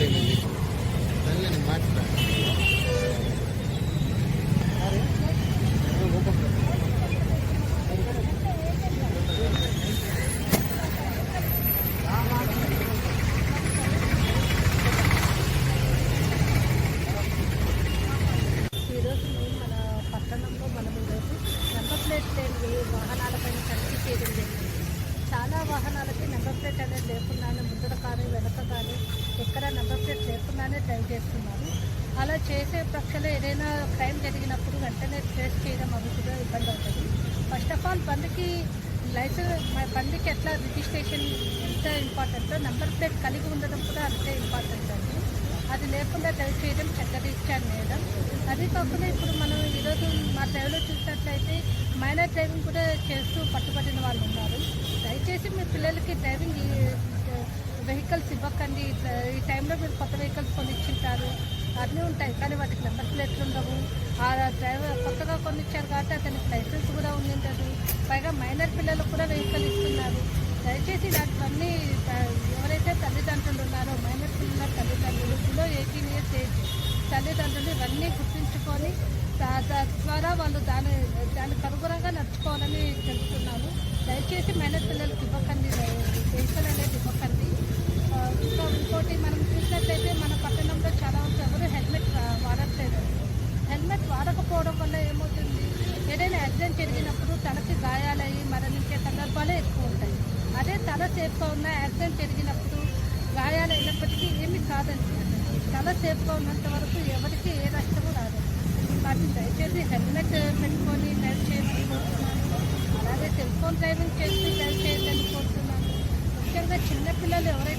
తల్లిని తల్లిని మాట్లాడ. వాహనాలపైన తనిఖీ చేయడం జరిగింది. చాలా వాహనాలకి నెంబర్ ప్లేట్ అనేది లేకుండా చేస్తున్నారు. అలా చేసే పక్షంలో ఏదైనా క్రైమ్ జరిగినప్పుడు వెంటనే ట్రేస్ చేయడం అవి కూడా ఇబ్బంది అవుతుంది. ఫస్ట్ ఆఫ్ ఆల్ బండికి లైసెన్స్ బండికి ఎట్లా రిజిస్ట్రేషన్ ఎంత ఇంపార్టెంటో నెంబర్ ప్లేట్ కలిగి ఉండడం కూడా అంతే ఇంపార్టెంట్ అండి. అది లేకుండా డ్రైవ్ చేయడం చక్కరీత్యా మేడం అది కాకుండా ఇప్పుడు మనం ఈరోజు మా డ్రైవ్లో చూసినట్లయితే మైనర్ డ్రైవింగ్ కూడా చేస్తూ పట్టుబడిన వాళ్ళు ఉన్నారు. దయచేసి మీ పిల్లలకి డ్రైవింగ్ వెహికల్స్ ఇవ్వకండి. ఇట్లా ఈ టైంలో మీరు కొత్త వెహికల్స్ కొనిచ్చింటారు. అన్నీ ఉంటాయి. కానీ వాటికి నెంబర్ ప్లేట్లు ఉండవు ఆ డ్రైవర్ కొత్తగా కొనిచ్చారు కాబట్టి అతనికి లైసెన్స్ కూడా ఉండిండదు. పైగా మైనర్ పిల్లలకు కూడా వెహికల్ ఇస్తున్నారు. దయచేసి ఇలాంటివన్నీ ఎవరైతే తల్లిదండ్రులు ఉన్నారో మైనర్ పిల్లల తల్లిదండ్రులు బిలో ఎయిటీన్ ఇయర్స్ ఏజ్ తల్లిదండ్రులు ఇవన్నీ గుర్తించుకొని తద్వారా వాళ్ళు దాని దాని కనుగుణంగా నడుచుకోవాలని తెలుపుతున్నాను దయచేసి మైనర్ పిల్లలకు ఇవ్వకండి. వెహికల్ అనేది ఇవ్వకండి. ఇంకా ఇంకోటి మనం చూసినట్లయితే మన పట్టణంలో చాలా వరకు ఎవరు హెల్మెట్ వాడట్లేదు హెల్మెట్ వాడకపోవడం వల్ల ఏమవుతుంది ఏదైనా యాక్సిడెంట్ జరిగినప్పుడు తలకి గాయాలయ్యి మరణించే సందర్భాలే ఎక్కువ ఉంటాయి అదే తల సేఫ్గా ఉన్న యాక్సిడెంట్ జరిగినప్పుడు గాయాలైనప్పటికీ ఏమి కాదండి తల సేఫ్గా ఉన్నంత వరకు ఎవరికి ఏ నష్టము రాదు మరి దయచేసి హెల్మెట్ పెట్టుకొని డ్రైవ్ చేయమని కోరుతున్నాను అలాగే సెల్ ఫోన్ డ్రైవింగ్ చేసి డ్రైవ్ చేయాలని కోరుతున్నాను ముఖ్యంగా చిన్నపిల్లలు ఎవరైనా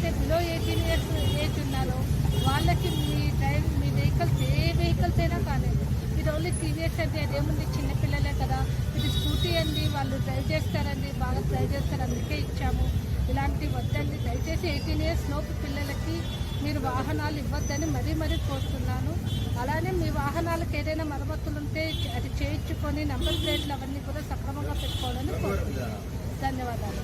ఎయిటీన్ ఇయర్స్ ఏజ్ ఉన్నారో వాళ్ళకి మీ డ్రైవ్ మీ వెహికల్స్ ఏ వెహికల్స్ అయినా కాలేదు. ఇది ఓన్లీ సీనియర్స్ అండి అదేముంది చిన్నపిల్లలే కదా. ఇది స్కూటీ అండి వాళ్ళు డ్రైవ్ చేస్తారండి బాగా డ్రైవ్ చేస్తారు అందుకే ఇచ్చాము. ఇలాంటి వద్దండి. దయచేసి ఎయిటీన్ ఇయర్స్ లోపు పిల్లలకి మీరు వాహనాలు ఇవ్వద్దని మరీ మరీ కోరుతున్నాను. అలానే మీ వాహనాలకు ఏదైనా మరమ్మతులు ఉంటే అది చేయించుకొని నెంబర్ ప్లేట్లు అవన్నీ కూడా సక్రమంగా పెట్టుకోవాలని కోరుతున్నాను. ధన్యవాదాలు.